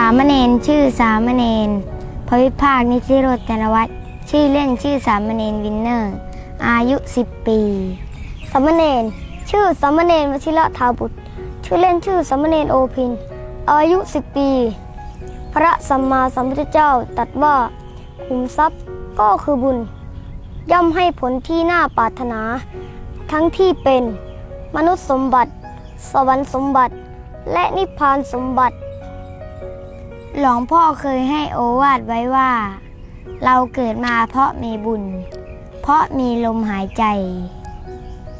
ามเณรชื่อสามเณรพวิภาคนิติโรจนวัฒน์ชื่อเล่นชื่อสามเณรวินเนอร์ อายุ 10 ปีสามเณรชื่อสามเณรวชิระธาบุตร ชื่อเล่นชื่อสามเณรโอพิน อายุ 10 ปี พระสัมมาสัมพุทธเจ้าตรัสว่าขุมทรัพย์ก็คือบุญ ย่อมให้ผลที่น่าปรารถนา ทั้งที่เป็นมนุษย์สมบัติ สวรรค์สมบัติ และนิพพานสมบัติ หลวงพ่อเคยให้โอวาทไว้ว่า เราเกิดมาเพราะมีบุญ เพราะมีลมหายใจ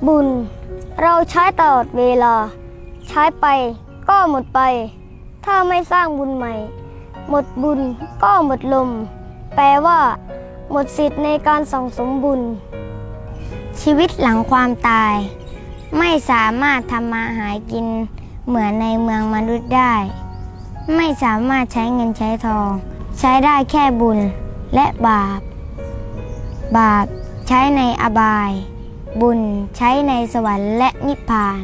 บุญ เราใช้ตลอดเวลา ใช้ไปก็หมดไป ถ้าไม่สร้างบุญใหม่ หมดบุญก็หมดลม แปลว่า หมดสิทธิ์ในการส่งสมบุญ ชีวิตหลังความตาย ไม่สามารถทำมาหากินเหมือนในเมืองมนุษย์ได้ ไม่สามารถใช้เงินใช้ทอง ใช้ได้แค่บุญและบาป บาปใช้ในอบาย บุญใช้ในสวรรค์และนิพพาน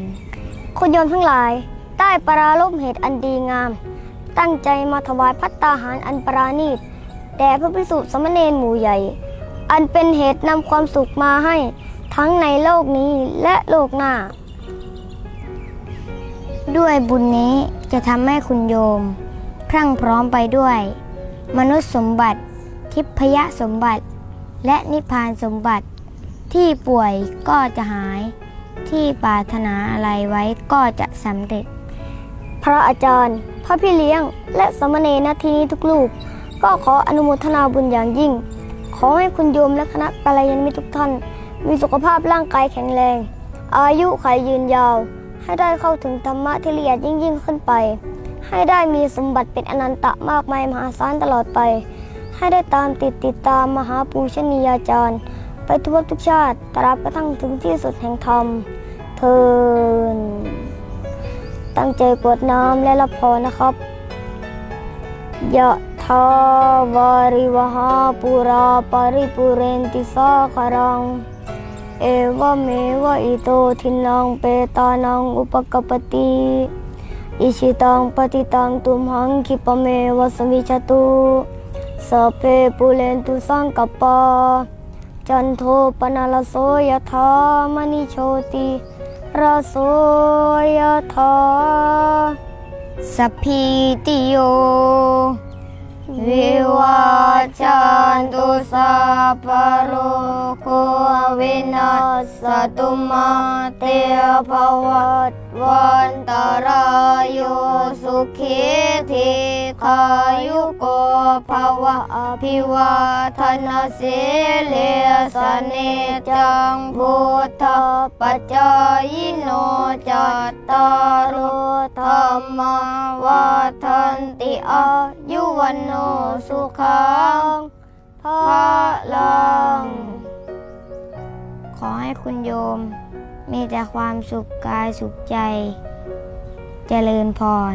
คนโยมทั้งหลายได้ปรารบเหตุอันดีงาม ตั้งใจมาถวายพัตตาหารอันปราณีตแด่พระภิกษุสามเณรหมู่ใหญ่ อันเป็นเหตุนำความสุขมาให้ทั้งในโลกนี้และโลกหน้า ด้วยบุญนี้จะทำให้คุณโยม พรั่งพร้อมไปด้วย มนุษย์สมบัติ ทิพยสมบัติ และนิพพานสมบัติ ที่ป่วยก็จะหาย ที่ปรารถนาอะไรไว้ก็จะสำเร็จ พระอาจารย์ พระพี่เลี้ยง และสามเณรที่นี้ทุกลูก ก็ขออนุโมทนาบุญอย่างยิ่ง ขอให้คุณโยมและคณะกัลยาณมิตรทุกท่าน มีสุขภาพร่างกายแข็งแรง อายุขัยยืนยาว ให้ได้เข้าถึงธรรมะที่ละเอียดยิ่งยิ่งขึ้นไป ให้ได้มีสมบัติเป็นอนันตะมากมายมหาศาลตลอดไป ให้ได้ตามติดติดตามมหาปูชนียาจารย์ ไปทั่วทุกชาติตราบกระทั่งถึงที่สุดแห่งธรรมเทินตั้งใจกวดน้ำและรับพรนะครับยะทาวาริวหาปุราปาริปุเรนติสาคารัง เอวเมวะอิโตทินังเปตานังอุปกปปติอิชิตังปฏิตังตุมหังคิปเมวะสมิจตุสเพปุเรนตุสังกปปาจันโทปนาลโสยธามณิโชติราโสยธาสัพพิติโยวิวาจันตุสั พะโรโควินัสสตุมาเตภวัตวันตรายโยสุขีทีขายุโกภวะอภิวาทนาสิเลสเนจังพุทธปัจจายโนจัตตารโธรรมวัฏันติอายุวันโนสุขัง พ่อลังขอให้คุณโยม มีแต่ความสุขกายสุขใจ เจริญพร